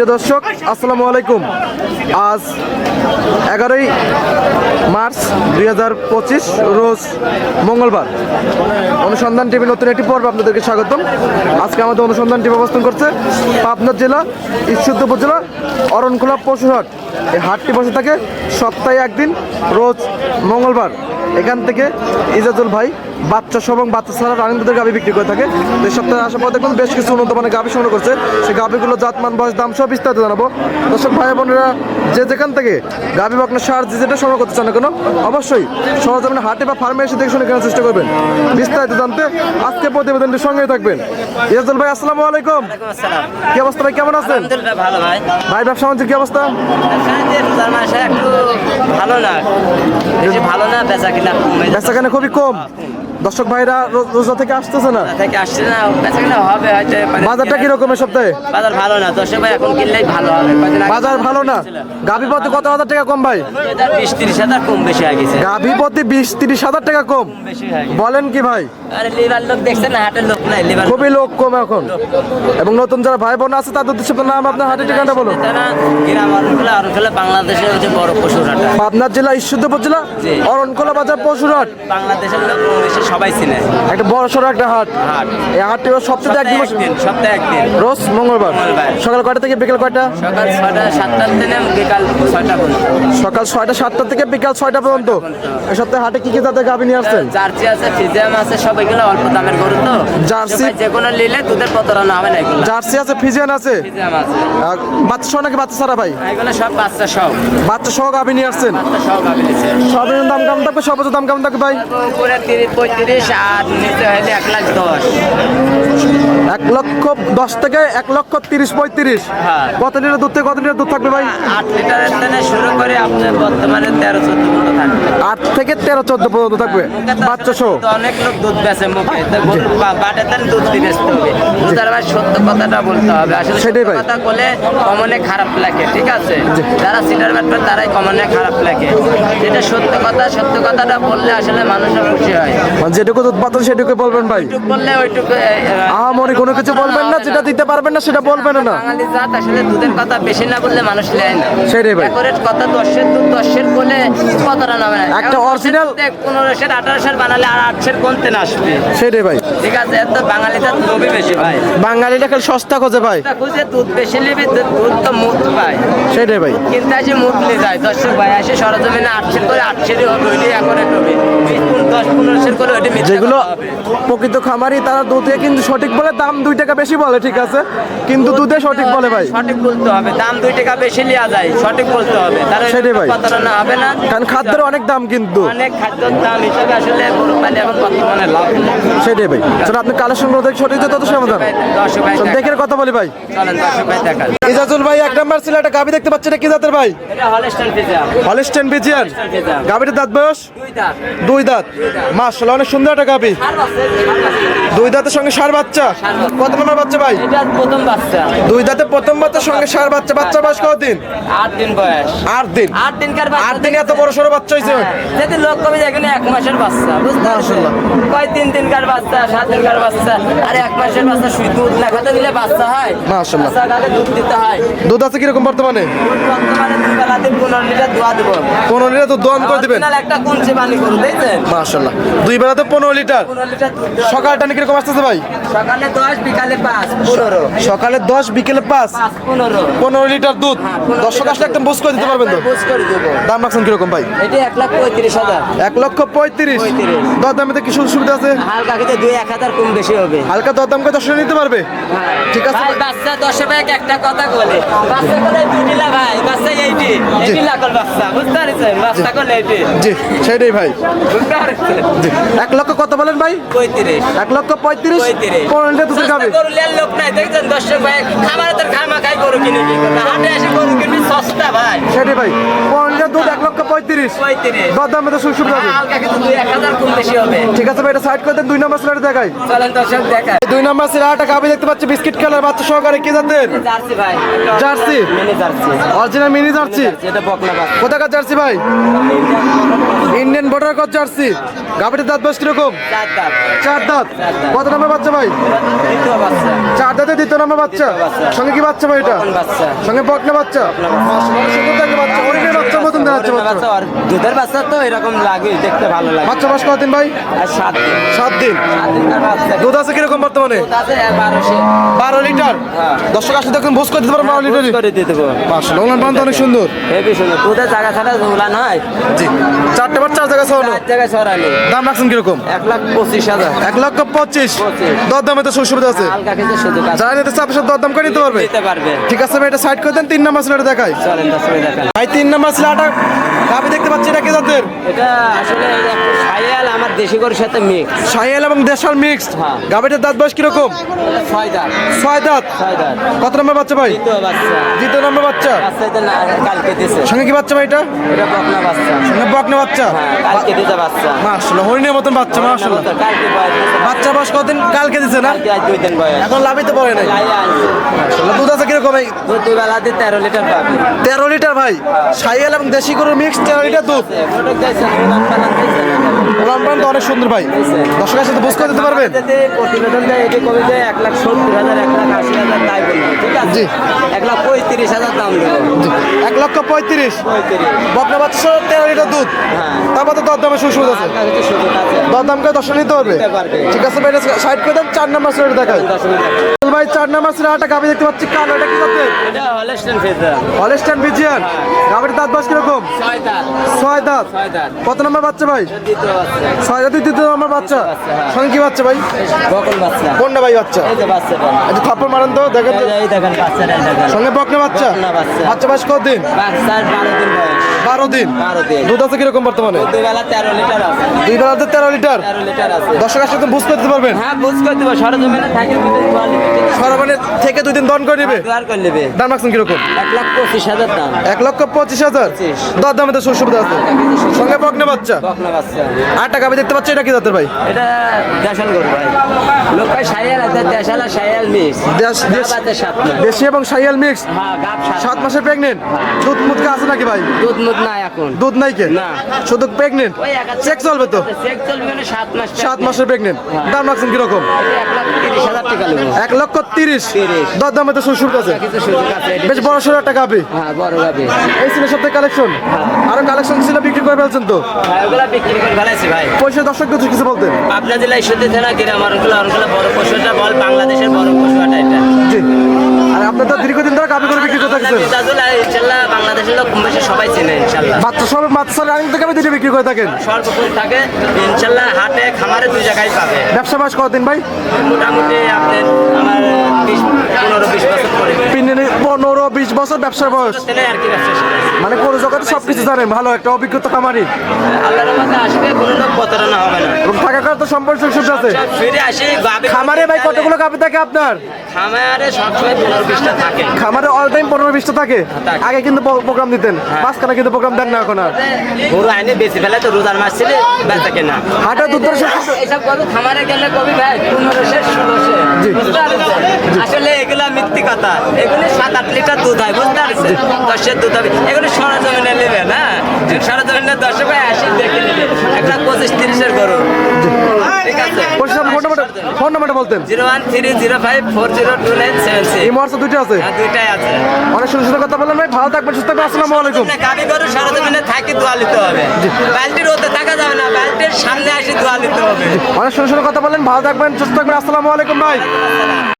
প্রিয় দর্শক, আসসালামু আলাইকুম। আজ এগারোই মার্চ দুই হাজার পঁচিশ, রোজ মঙ্গলবার। অনুসন্ধান টিভি নতুন একটি পর্ব আপনাদেরকে স্বাগতম। আজকে আমাদের অনুসন্ধান টিভি অবস্থান করছে পাবনা জেলা, ঈশ্বরদ উপজেলা অরণখোলা পশুহাট। এই হাটটি বসে থাকে সপ্তাহে একদিন, রোজ মঙ্গলবার। এখান থেকে ইজাজুল ভাই বাচ্চা সহ এবং বাচ্চা ছাড়া রানিং দুধের গাভি বিক্রি করে থাকে। তো এই সপ্তাহে আসার পর দেখুন বেশ কিছু উন্নত মানের গাভি সংগ্রহ করছে। সেই গাভিগুলো জাতমান বয়স দাম সব বিস্তারিত জানাব। দর্শক ভাই বোনেরা যে যেখান থেকে গাভি বা আপনার সার যেটা সংগ্রহ করতে চান না কেন অবশ্যই সরজমিনে হাটে বা ফার্মে এসে দেখে শুনে কেনার চেষ্টা করবেন। বিস্তারিত জানতে আজকে প্রতিবেদনটির সঙ্গে থাকবেন। ইজাজুল ভাই আসসালামু আলাইকুম। কি অবস্থা ভাই কেমন আছেন? ভাই। ব্যবসা বাণিজ্যের কি অবস্থা? ভালো না। ভালো না বেচা কিনা বেচা কেনা খুবই কম। দর্শক ভাইরা রোজা থেকে আসতেছে না? থেকে আসছে না বেচা কিনা হবে হয়তো মানে বাজারটা কীরকম এই সপ্তাহে বাজার ভালো না দশে ভাই এখন কিনলেই ভালো হবে। বাজার ভালো না? গাভি পথে কত হাজার টাকা কম ভাই? বিশ তিরিশ হাজার কম বেশি হয়ে গেছে। গাভি প্রতি বিশ তিরিশ হাজার টাকা কম? বেশি হয়ে বলেন কি ভাই? আরে লিভার লোক দেখছেন না হাটের লোক নাই লিভার খুবই লোক। কম এখন। এবং নতুন যারা ভাই বোন আছে তাদের উদ্দেশ্যে নাম আপনার হাটের ঠিকানাটা বলুন। গ্রাম অরণখোলা অরণখোলা বাংলাদেশের হচ্ছে বড় পশুর হাট। আপনার জেলা ঈশ্বরদী জেলা জি। অরণখোলা বাজার পশুরহাট বাংলাদেশের লোক সবাই চিনে। একটা বড় সড়ো একটা হাট। হাট। এই হাটটি সপ্তাহে একদিন সপ্তাহে একদিন। রোজ মঙ্গলবার। সকাল কয়টা থেকে বিকেল কয়টা? সকাল ছয়টা সাতটার দিনে বিকাল ছয়টা পর্যন্ত। সকাল ছয়টা সাতটা থেকে বিকাল ছয়টা পর্যন্ত। এই সপ্তাহে হাটে কি কি জাতের গাভি নিয়ে আসছেন? জার্সি আছে ফিজিয়াম আছে সব এগুলো অল্প দামের গরু তো। জার্সি? যে কোনো নিলে দুধের প্রতারণা হবে না এগুলো। জার্সি আছে ফিজিয়ান আছে? ফিজিয়াম আছে। বাচ্চা সহ নাকি বাচ্চা ছাড়া ভাই? এগুলো সব বাচ্চা সব বাচ্চা সহ গাভি নিয়ে আসছেন? বাচ্চা সব গাভী নিচ্ছে সবের দাম কেমন থাকবে? সর্বোচ্চ দাম কেমন থাকবে ভাই? উপরে তিরিশ পঁয়ত্রিশ আর নিচে হলে এক লাখ দশ। এক লক্ষ দশ থেকে এক লক্ষ তিরিশ পঁয়ত্রিশ। হ্যাঁ। কত লিটার দুধ থেকে কত লিটার দুধ থাকবে ভাই? আট লিটারের থেকে শুরু করে আপনার বর্তমানে তেরো চোদ্দ পর্যন্ত থাকবে। আট থেকে তেরো চোদ্দ পর্যন্ত থাকবে। মুখে তো বাচ্চা সহ। তো অনেক লোক দুধ বেচে মুখে। বাটে তার দুধ বেচতে হবে। দুধার ভাই সত্য কথাটা বলতে হবে। আসলে সেটাই ভাই। কথা বলে কমনে খারাপ লাগে ঠিক আছে? যারা সিটার ব্যাটবে তারাই কমনে খারাপ লাগে। যেটা সত্য কথা সত্য কথাটা বললে আসলে মানুষের খুশি হয়। যেটুকু পাতেন সেটুকু বলবেন ভাই? বললে ওইটুকু আহামরি কোনো কিছু বলবেন না? যেটা দিতে পারবেন না সেটা বলবেন না। বাঙালি জাত আসলে দুধের কথা বেশি না বললে মানুষ নেয় না। সেটাই ভাই। একরের কথা দশের দুধ দশের বলে কথাটা নামে না। একটা পনেরোশের আঠারোশের বানালে আর আটশের কোনতে না আসবে? সেটাই ভাই। ঠিক আছে এত বাঙালি জাত বেশি ভাই। বাঙালিটা খালি সস্তা খোঁজে ভাই। খুঁজে দুধ বেশি নিবি দুধ তো মুখ পায় সেটাই ভাই। কিন্তু আসে মুখ নিয়ে যায় দশের ভাই আসে সরজমিনে আটশের করে আটশেরই হবে। বিশ পনেরো দশ পনেরোশের করে যেগুলো প্রকৃত খামারি তারা দুধে কিন্তু সঠিক বলে দাম দুই টাকা বেশি বলে ঠিক আছে? কিন্তু দুধে সঠিক বলে ভাই। সঠিক বলতে হবে দাম দুই টাকা বেশি লিয়া যায় সঠিক বলতে হবে। সেটাই ভাই। প্রতারণা হবে না। কারণ খাদ্যের অনেক দাম কিন্তু। অনেক খাদ্যের দাম হিসাবে আসলে পালে এখন বর্তমানে লাভ। সেটাই ভাই। চলো আপনি কালেকশন করে দেখে সঠিক তত সমাধান ভাই কথা বলি ভাই। ইজাজুল ভাই এক নাম্বার ছিল একটা গাবি দেখতে পাচ্ছি এটা কি জাতের ভাই? পিজা বিজিয়ান গাবিটার দাঁত বয়স? দুই দাঁত। দুই দাঁত। মাশাআল্লাহ অনেক সুন্দর একটা গাবি। দুই দাঁতের সঙ্গে সার বাচ্চা? কত নম্বর বাচ্চা ভাই? প্রথম বাচ্চা। দুই দাঁতে প্রথম বাচ্চার সঙ্গে সার বাচ্চা। বাচ্চা বয়স কতদিন আট দিন বয়স। আট দিন। আট দিন আট দিনে এত বড় সড়ো বাচ্চা হয়েছে হ্যাঁ, যদি লোক কমে যায় এখানে এক মাসের বাচ্চা বুঝতে পারছ কয় তিন দিন কার বাচ্চা সাত দিন কার বাচ্চা আর এক মাসের বাচ্চা শুই দুধ না খেতে দিলে বাচ্চা হয়? মাশাআল্লাহ। খালে দুধ দিতে হয়? দুধ আছে কীরকম বর্তমানে? বর্তমানে দুই বেলাতে পনেরো লিটার দোয়া দেবো। পনেরো লিটার দুধ দোয়ান করে দিবেন? একটা কুঞ্চে বানি করু দেখছেন? মাশাআল্লাহ। দুই বেলাতে পনেরো লিটার। পনেরো লিটার। সকালটা নাকি কীরকম আসতেছে ভাই? সকালে দশ বিকালে পাঁচ পনেরো। সকালে দশ বিকেলে পাঁচ? পনেরো। পনেরো লিটার দুধ। দর্শক আসলে একদম বুঝ করে দিতে পারবেন তো? দাম রাখছেন কীরকম ভাই? এটি এক লাখ পঁয়ত্রিশ হাজার। এক লক্ষ পঁয়ত্রিশ। দর দামে কি সুযোগ সুবিধা আছে? হালকা খেতে দুই এক হাজার কম বেশি হবে। হালকা দর দাম করে দর্শক নিতে পারবে? ঠিক আছে বাচ্চা দশে ভাই একটা কথা বলে। বাচ্চা করে দুটি লা ভাই বাচ্চা এইটি। এইটি লাখল বাচ্চা বুঝতে পারছেন? বাচ্চা করলে এইটি। জি সেটাই ভাই। বুঝতে পারছেন? এক লক্ষ কত বলেন ভাই? পঁয়ত্রিশ। এক লক্ষ পঁয়ত্রিশ? পনেরো দুধের লোক নাই দেখছেন? দর্শক ভাই খামারে তোর খামা খাই গরু কিনে হাটে এসে গরু কিনবি সস্তা ভাই। সেটাই ভাই। পনেরো দুধ এক লক্ষ পঁয়ত্রিশ। সুবিধা বেশি ঠিক আছে ভাই এটা সাইড করে দেন দুই নম্বর দেখাই। দুই নম্বর দেখতে পাচ্ছি বিস্কিট কালার বাচ্চা সহকারে কি জাতের? জার্সি ভাই। Jersey? Mini jersey. Original mini jersey? এটা বকনা বাস কোথাকার জার্সি ভাই? ইন্ডিয়ান বর্ডার কত জার্সি। গাবিটির দাঁত বয়স কীরকম? চার দাঁত। কত নম্বর বাচ্চা ভাই? চার দাঁতে দ্বিতীয় নম্বর বাচ্চা। সঙ্গে কি বাচ্চা ভাই এটা? সঙ্গে বকনা বাচ্চা। সুন্দর দেখতে বাচ্চা হরিণের বাচ্চার মতন বাচ্চা বাচ্চা আর দুধের বাচ্চা তো এরকম লাগে দেখতে ভালো লাগে। বাচ্চা বাস কদিন ভাই? সাত দিন। সাত দিন? সাত দিনকার বাচ্চা। দুধ আছে কীরকম বর্তমানে? দুধ আছে বারোশো। বারো লিটার। দর্শক আসলে দেখুন ভোজ করে দিতে পারবেন বারো লিটারই। করে দিয়ে দেবো মাসাল্লাহ ওনার বান্ধব অনেক সুন্দর। হেবি সুন্দর। দুধের জায়গা ছাড়া উলান হয়? জি। চারটে বার চার জায়গা জায়গায় দাম রাখছেন কীরকম? এক লাখ পঁচিশ হাজার। এক লক্ষ পঁচিশ। দর দামে তো সুবিধা আছে। হালকা কিছু সুযোগ আছে? যারা নিতে চাপ সব দর দাম করে নিতে পারবে। দিতে পারবে। ঠিক আছে ভাই এটা সাইড করে দেন তিন নাম্বার সিলেটে দেখাই। চলেন ভাই তিন নাম্বার সিলেটা দেখতে পাচ্ছি এটা কে এটা আসলে আমার দেশি গরুর সাথে মিক্স সাইয়াল এবং দেশাল মিক্সড হ্যাঁ। গাবিটার দাঁত বয়স কীরকম? ছয় দাঁত ছয় দাঁত? ছয় দাঁত কত নম্বর বাচ্চা ভাই? দ্বিতীয় নম্বর বাচ্চা? কালকে দিছে। সঙ্গে কি বাচ্চা ভাই এটা? এটা বকনা বাচ্চা। সঙ্গে বকনা বাচ্চা? হ্যাঁ কালকে দিতে বাচ্চা। মাশাআল্লাহ হরিণের মতন বাচ্চা মাশাআল্লাহ। বাচ্চা বয়স কতদিন? কালকে দিছে না? দুই দিন বয়স। এখন লাভই তো পড়ে নাই। দুধ আছে কীরকম ভাই? দুই বেলা দিয়ে তেরো লিটার পাবে। তেরো লিটার ভাই? সাইয়াল এবং দেশি গরুর মিক্স তেরো লিটার দুধ। ওলান তো অনেক সুন্দর ভাই। দর্শকের সাথে বুঝ করে দিতে পারবেন? প্রতিবেদন দেয় এটি কমে যায় এক লাখ সত্তর হাজার এক লাখ আশি হাজার তাই বলব ঠিক আছে জি। এক লাখ পঁয়ত্রিশ হাজার দাম দেবো এক লক্ষ পঁয়ত্রিশ। বকনা বাচ্চা তেরো লিটার দুধ। হ্যাঁ। তারপর তো দরদামে সুযোগ আছে। দরদাম করে দর্শন নিতে পারবে। ঠিক আছে ভাই সাইড করে দেন চার নাম্বার সিলেট দেখাই। ভাই চার নাম্বার সিলেট একটা গাবি দেখতে পাচ্ছি। কালো এটা কি এটা হলেস্টেন বিজিয়ান গাবির দাঁত বাস কীরকম? ছয় দাঁত। ছয় দাঁত। কত নম্বর বাচ্চা ভাই? ছয় দাঁত দ্বিতীয় নম্বর বাচ্চা। বাচ্চা। সঙ্গে কি বাচ্চা ভাই? বকন বাচ্চা। কোনটা ভাই বাচ্চা? এই যে বাচ্চাটা এটা থাপ্পড় মারেন তো দেখেন এই দেখেন বাচ্চাটা দেখেন। সঙ্গে বকনা বাচ্চা? বাচ্চা। বাচ্চা বাস কতদিন? বাচ্চার বারো দিন বয়স। বারো দিন। বারো দিন। দুধ আছে কীরকম বর্তমানে? দুই বেলা তেরো লিটার আছে। দুই বেলাতে তেরো লিটার। তেরো লিটার আছে। দর্শক আসলে বুঝ করতে পারবেন। হ্যাঁ বুঝ সরজমিনে থাকে দুই দিন দন করে নেবে? দুয়ার করে নেবে। দাম রাখছেন কীরকম? এক লাখ হাজার দাম। লক্ষ পঁচিশ হাজার। পঁচিশ। দর দামে তো সুবিধা আছে। সঙ্গে বাচ্চা। বকনা বাচ্চা। আর টাকা দেখতে পাচ্ছি এটা কি জাতের ভাই? এটা দেশাল গরু ভাই। লোক ভাই সাইয়াল আছে দেশাল আর সাইয়াল মিক্স। দেশ- মাস। এবং সাইয়াল মিক্স? হ্যাঁ গাব সাত মাসের প্রেগনেন্ট দুধ মুদকে আছে নাকি ভাই? দুধ মুধ নাই এখন। দুধ নাই কে? না। শুধু প্রেগনেন্ট চেক চলবে তো? চেক চলবে মানে সাত মাস সাত মাসের প্রেগনেন্ট দাম রাখছেন কীরকম? এক লক্ষ তিরিশ। দর দামে তো সুযোগ আছে বেশ বড় সড়ো একটা গাবি। হ্যাঁ এই ছিল সপ্তাহে কালেকশন আরও কালেকশন ছিল বিক্রি করে ফেলছেন তো? বিক্রি করে ফেলাইছি। ভাই পয়সা দর্শক কিছু কিছু বলতেন। পাবনা জেলায় সত্যি থানা আমার অরগুলো অরগুলো বড় পশুটা বল বাংলাদেশের বড় পশু এটা এটা। জি। আর আপনার তো দীর্ঘদিন ধরে গাবি করে বিক্রি করে থাকছেন মিজাজুল বাংলাদেশের লোক কম বেশি সবাই চেনে ইনশাল্লাহ। বাচ্চা সব বাচ্চা রানিং থেকে আমি দুটো বিক্রি করে থাকেন? সর্বপুর থাকে ইনশাল্লাহ হাটে খামারে দুই জায়গায় পাবে। ব্যবসা বাস কতদিন ভাই? মোটামুটি আপনার আমার পনেরো বিশ বছর পরে। পিনে পনেরো বিশ বছর ব্যবসার বয়স। মানে কোন জগতে সবকিছু জানেন ভালো একটা অভিজ্ঞতা খামারি। আল্লাহর মধ্যে আসবে কোনো লোক প্রতারণা খাওয়ার তো সম্পর্ক সুবিধা আছে। ফিরে আসি খামারে ভাই কতগুলো গাবি থাকে আপনার? খামারে সবসময় পনেরো বিশটা থাকে। খামারে অল টাইম পনেরো বিশটা থাকে। থাকে। আগে কিন্তু প্রোগ্রাম দিতেন। মাঝখানে কিন্তু প্রোগ্রাম দেন না এখন আর। গরু আইনে বেশি ফেলে তো রোজার মাস ছিল বেচা কেনা হাটের দুধ এইসব গরু খামারে গেলে কবি ভাই পনেরোশো ষোলোশো। আসলে এগুলা মিথ্যি কথা। এগুলো সাত আট লিটার দুধ হয় বুঝতে পারছেন? দশের দুধ হবে। এগুলো সরজমিনে নেবে না? সরজমিনে দশে ভাই আসি দেখে নেবে। একটা পঁচিশ তিরিশের গরু। ঠিক আছে। ফোন নাম্বার ফোন নাম্বারটা বলতেন। Zero one three zero five four zero two nine seven এই সিক্স মহর্ষ আছে। দুইটাই আছে। অনেক সুন্দর সুন্দর কথা বললেন ভাই। ভালো থাকবেন সুস্থ থাকবেন। আসসালামু আলাইকুম। গাড়ি গরু সরজমিনে থাকি দোয়া নিতে হবে। বালতির ওতে থাকা যাবে না বালতির সামনে আসি দোয়া নিতে হবে। অনেক সুন্দর সুন্দর কথা বললেন। ভালো থাকবেন সুস্থ থাকবেন। আসসালামু আলাইকুম ভাই।